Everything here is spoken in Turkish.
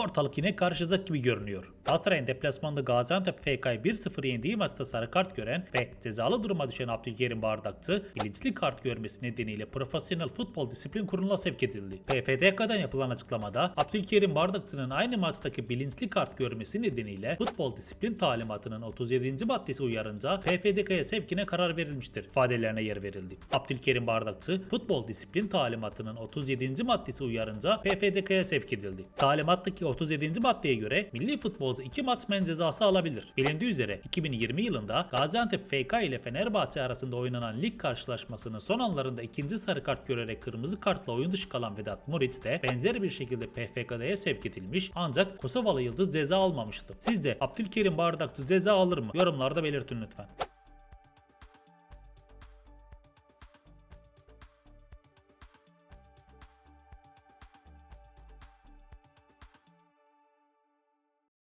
ortalık yine karışacak gibi görünüyor. Galatasaray'ın deplasmanda Gaziantep FK'yı 1-0 yendiği maçta sarı kart gören ve cezalı duruma düşen Abdülkerim Bardakçı bilinçli kart görmesi nedeniyle Profesyonel Futbol Disiplin Kurulu'na sevk edildi. PFDK'dan yapılan açıklamada Abdülkerim Bardakçı'nın aynı maçtaki bilinçli kart görmesi nedeniyle futbol disiplin talimatının 37. maddesi uyarınca PFDK'ya sevkine karar verilmiştir ifadelerine yer verildi. Abdülkerim Bardakçı futbol disiplin talimatının 37. maddesi uyarınca PFDK'ya sevk edildi. Talimattaki 37. maddeye göre milli futbolcu 2 maç men cezası alabilir. Bilindiği üzere 2020 yılında Gaziantep FK ile Fenerbahçe arasında oynanan lig karşılaşmasının son anlarında ikinci sarı kart görerek kırmızı kartla oyun dışı kalan Vedat Muriç de benzer bir şekilde PFK'ya sevk edilmiş ancak Kosovalı Yıldız ceza almamıştı. Sizce Abdülkerim Bardakçı ceza alır mı? Yorumlarda belirtin lütfen.